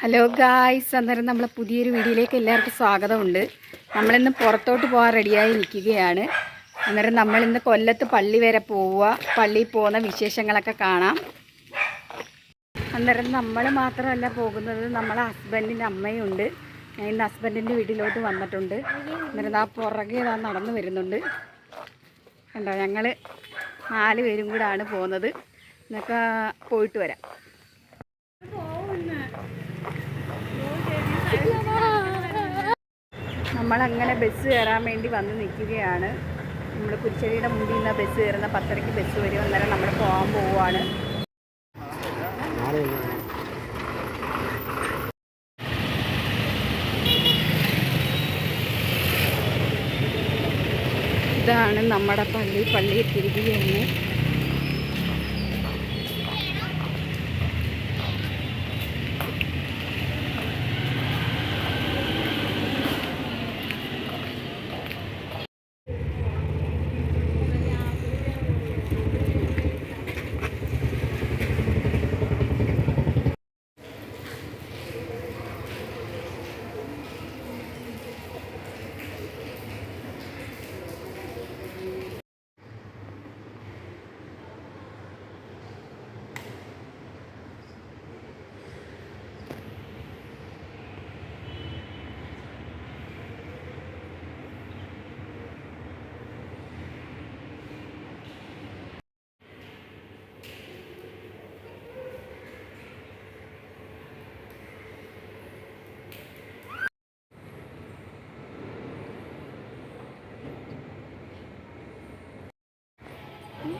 Hello guys അന്നേരം നമ്മളെ പുതിയൊരു വീഡിയോയിലേക്ക് എല്ലാവർക്കും സ്വാഗതമുണ്ട്. നമ്മളിന്ന് പുറത്തോട്ട് പോകാൻ റെഡിയായി നിൽക്കുകയാണ്. അന്നേരം നമ്മളിന്ന് കൊല്ലത്ത് പള്ളി വരെ പോവുക. പള്ളിയിൽ പോകുന്ന വിശേഷങ്ങളൊക്കെ കാണാം. അന്നേരം നമ്മൾ മാത്രമല്ല പോകുന്നത്. നമ്മളെ ഹസ്ബൻഡിന്റെ അമ്മയുണ്ട് ഞാൻ ഇന്ന് ഹസ്ബൻഡിന്റെ വീട്ടിലോട്ട് വന്നിട്ടുണ്ട്. അന്നേരം ആ പുറകെ ഇതാ നടന്നു വരുന്നുണ്ട്. കണ്ടോ ഞങ്ങൾ നാല് പേരും കൂടാണ് പോകുന്നത്. എന്നൊക്കെ പോയിട്ട് വരാം. നമ്മളങ്ങനെ ബസ് കയറാൻ വേണ്ടി വന്ന് നിൽക്കുകയാണ്. നമ്മൾ കുരിശ്ശേരിയുടെ മുമ്പിൽ നിന്ന് ബസ് കയറുന്ന പത്തരയ്ക്ക് ബസ് വരും. അന്നേരം നമ്മൾ പോകാൻ പോവുകയാണ്. ഇതാണ് നമ്മുടെ പള്ളി. പള്ളി എത്തിയിരിക്കുകയാണ്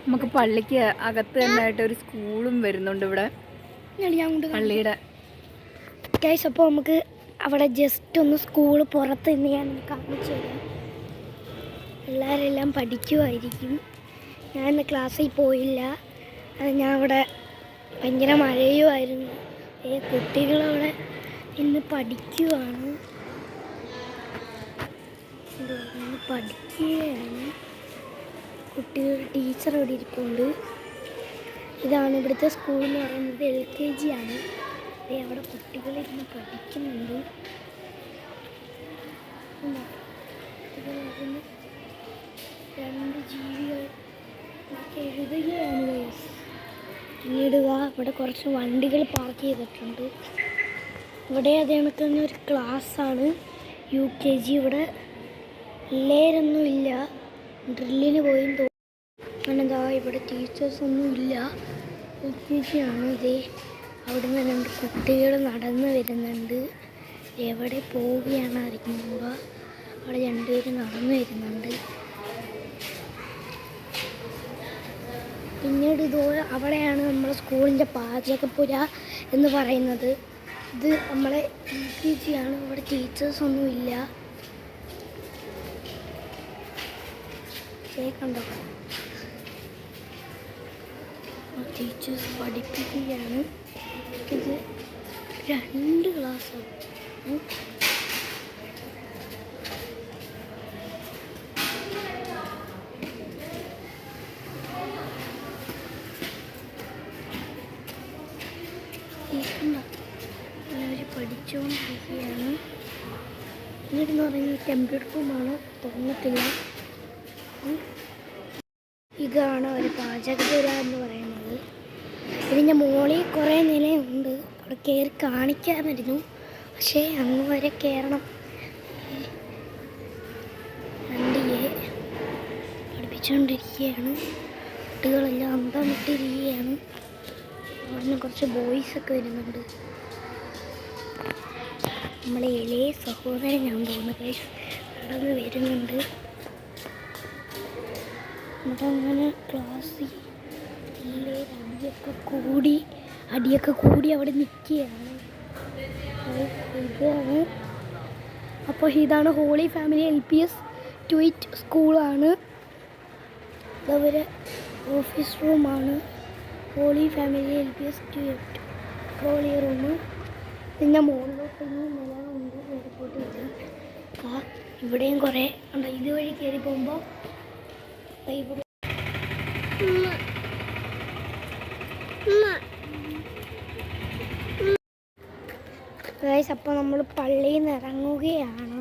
നമുക്ക് പള്ളിക്ക് അകത്ത് തന്നെയായിട്ട് ഒരു സ്കൂളും വരുന്നുണ്ട് ഇവിടെ. പള്ളിയുടെ. ഗൈസ് അപ്പോൾ നമുക്ക് അവിടെ ജസ്റ്റ് ഒന്ന് സ്കൂൾ പുറത്ത് നിന്ന് ഞാൻ കാണിച്ചു തരാം. പിള്ളേരെല്ലാം പഠിക്കുമായിരിക്കും ഞാൻ ഇന്ന് ക്ലാസ്സിൽ പോയില്ല. ഞാൻ അവിടെ ഭയങ്കര മഴയുമായിരുന്നു. ഏ കുട്ടികളവിടെ ഇന്ന് പഠിക്കുവാണ്. പഠിക്കുകയാണ്. കുട്ടികൾ ടീച്ചർ അവിടെ ഇരിക്കുന്നുണ്ട് ഇതാണ് ഇവിടുത്തെ സ്കൂൾ എന്ന് പറയുന്നത് എൽ കെ ജി ആണ്. അവിടെ കുട്ടികളിരുന്ന് പഠിക്കുന്നുണ്ട്. രണ്ട് ജീവികൾ എഴുതുകയാണ്. പിന്നീട് ഇവിടെ കുറച്ച് വണ്ടികൾ പാർക്ക് ചെയ്തിട്ടുണ്ട്. ഇവിടെ അതേ തന്നെ ഒരു ക്ലാസ്സാണ് യു കെ ജി ഇവിടെ. പിള്ളേരൊന്നും ഇല്ല ഡ്രില്ലിന് പോയി അങ്ങനെന്താ ഇവിടെ ടീച്ചേഴ്സ് ഒന്നും ഇല്ല. എൽ ആണ് ഇതേ? അവിടെ നിന്ന് രണ്ട് കുട്ടികൾ നടന്ന് വരുന്നുണ്ട്. എവിടെ പോവുകയാണ് അറിയുമ്പോൾ അവിടെ രണ്ടുപേരും നടന്നു വരുന്നുണ്ട്. പിന്നീട് ഇതുപോലെ അവിടെയാണ് നമ്മുടെ സ്കൂളിന്റെ പാചകപ്പുര എന്ന് പറയുന്നത്. ഇത് നമ്മളെ എൽ കെ ജി ആണ് ഇവിടെ ടീച്ചേഴ്സ് ഒന്നും ഇല്ല ദേ കണ്ടോ ടീച്ചേഴ്സ് പഠിപ്പിക്കുകയാണ്. ഇത് രണ്ട് കണ്ടോ? എല്ലാവരും പഠിച്ചുകൊണ്ടിരിക്കുകയാണ്. എന്നിട്ടെന്ന് പറയുന്നത് കമ്പ്യൂട്ടർ റൂമാണ് തോന്നത്തില്ല. ഇതാണ് ഒരു പാചകപുര എന്ന് പറയുന്നത്. ഇതിന്റെ മുകളിൽ കുറേ നിലയുണ്ട്. അവിടെ കയറി കാണിക്കാമായിരുന്നു. പക്ഷേ അങ്ങ് വരെ കയറണം വണ്ടിയെ പഠിപ്പിച്ചുകൊണ്ടിരിക്കുകയാണ് കുട്ടികളെല്ലാം അന്തം വിട്ടിരിക്കുകയാണ് അവിടുന്ന് കുറച്ച് ബോയ്സൊക്കെ വരുന്നുണ്ട്. നമ്മളെ ഇളയ സഹോദരൻ ഞാൻ തോന്നുന്നു. നടന്ന് വരുന്നുണ്ട്. അതങ്ങനെ ക്ലാസ് അടിയൊക്കെ കൂടി അടിയൊക്കെ കൂടി അവിടെ നിൽക്കുകയാണ് ഇതാണ് അപ്പോൾ ഇതാണ് holy family L P S tweet സ്കൂളാണ്. അതവരെ ഓഫീസ് റൂമാണ്. Holy family L P S tweet. Holy room പിന്നെ മുകളിലോട്ട് നിലവുണ്ട് എയർപോർട്ടിൽ ആ ഇവിടെയും കുറേ ഉണ്ട് ഇതുവഴി കയറി പോകുമ്പോൾ ഇവിടെ ഗൈസ് അപ്പോൾ നമ്മൾ പള്ളിയിൽ നിന്ന് ഇറങ്ങുകയാണ്.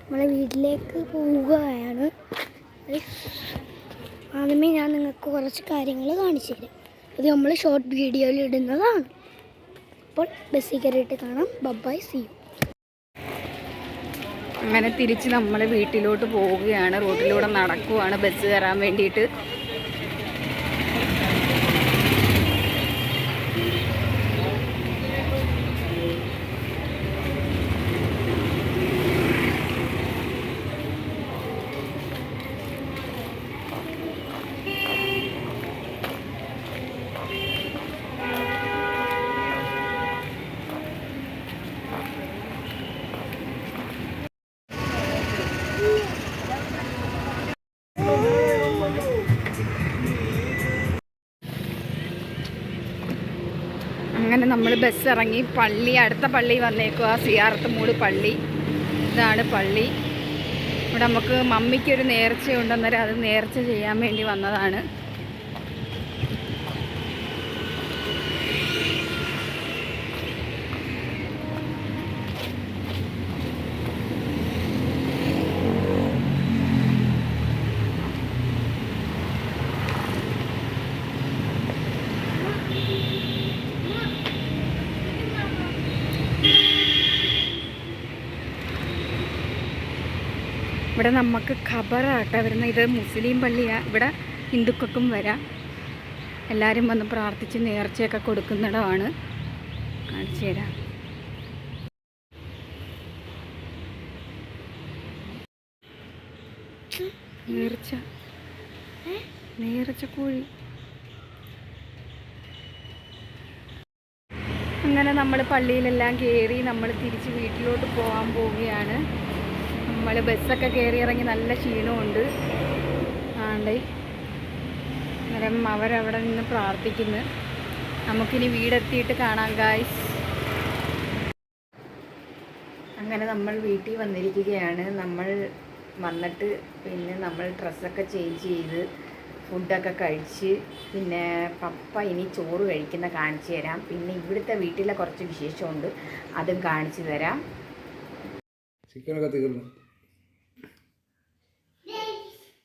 നമ്മളെ വീട്ടിലേക്ക് പോവുകയാണ്. ആദ്യമേ ഞാൻ നിങ്ങൾക്ക് കുറച്ച് കാര്യങ്ങൾ കാണിച്ചു തരാം. അത് നമ്മൾ ഷോർട്ട് വീഡിയോയിൽ ഇടുന്നതാണ്. അപ്പോൾ ബസ്സിൽ കയറിയിട്ട് കാണാം. ബബായ് സി യു അങ്ങനെ തിരിച്ച് നമ്മൾ വീട്ടിലോട്ട് പോവുകയാണ്. റോഡിലൂടെ നടക്കുകയാണ് ബസ് കയറാൻ വേണ്ടിയിട്ട്. അങ്ങനെ നമ്മൾ ബസ് ഇറങ്ങി പള്ളി അടുത്ത പള്ളി വന്നേക്കുക ആർ മൂട് പള്ളി. ഇതാണ് പള്ളി. ഇവിടെ നമുക്ക് മമ്മിക്കൊരു നേർച്ചയുണ്ടെന്നേരം അത് നേർച്ച ചെയ്യാൻ വേണ്ടി വന്നതാണ്. ഇവിടെ നമുക്ക് ഖബറാട്ടോ. വരുന്ന ഇത് മുസ്ലിം പള്ളിയാണ് ഇവിടെ ഹിന്ദുക്കൾക്കും വരാം. എല്ലാവരും വന്ന് പ്രാർത്ഥിച്ച് നേർച്ചയൊക്കെ കൊടുക്കുന്നിടമാണ്. കാണിച്ചു തരാം. നേർച്ച. നേർച്ച കോഴി. അങ്ങനെ നമ്മൾ പള്ളിയിലെല്ലാം കയറി നമ്മൾ തിരിച്ച് വീട്ടിലോട്ട് പോകാൻ പോവുകയാണ്. നമ്മൾ ബസ്സൊക്കെ കയറി ഇറങ്ങി നല്ല ക്ഷീണമുണ്ട് ആണ്ട്. അന്നേരം അവരവിടെ നിന്ന് പ്രാർത്ഥിക്കുന്നു. നമുക്കിനി വീടെത്തിയിട്ട് കാണാം ഗായ്സ് അങ്ങനെ നമ്മൾ വീട്ടിൽ വന്നിരിക്കുകയാണ്. നമ്മൾ വന്നിട്ട് പിന്നെ നമ്മൾ ഡ്രസ്സൊക്കെ ചേഞ്ച് ചെയ്ത് ഫുഡൊക്കെ കഴിച്ച് പിന്നെ പപ്പ ഇനി ചോറ് കഴിക്കുന്ന കാണിച്ചു തരാം. പിന്നെ ഇവിടുത്തെ വീട്ടിലെ കുറച്ച് വിശേഷമുണ്ട്. അതും കാണിച്ചു തരാം. ചിക്കനൊക്കെ തീർന്നു.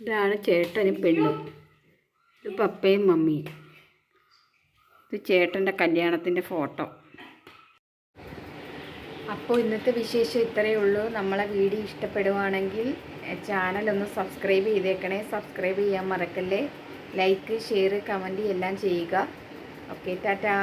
ഇതാണ് ചേട്ടനും പെണ്ണും. ഇത് പപ്പയും മമ്മിയും. ഇത് ചേട്ടന്റെ കല്യാണത്തിന്റെ ഫോട്ടോ. അപ്പോൾ ഇന്നത്തെ വിശേഷം ഇത്രയേ ഉള്ളൂ. നമ്മളെ വീഡിയോ ഇഷ്ടപ്പെടുവാണെങ്കിൽ ചാനൽ ഒന്ന് സബ്സ്ക്രൈബ് ചെയ്തേക്കണേ. സബ്സ്ക്രൈബ് ചെയ്യാൻ മറക്കല്ലേ. ലൈക്ക് ഷെയർ കമന്റ് എല്ലാം ചെയ്യുക. ഓക്കെ ടാറ്റാ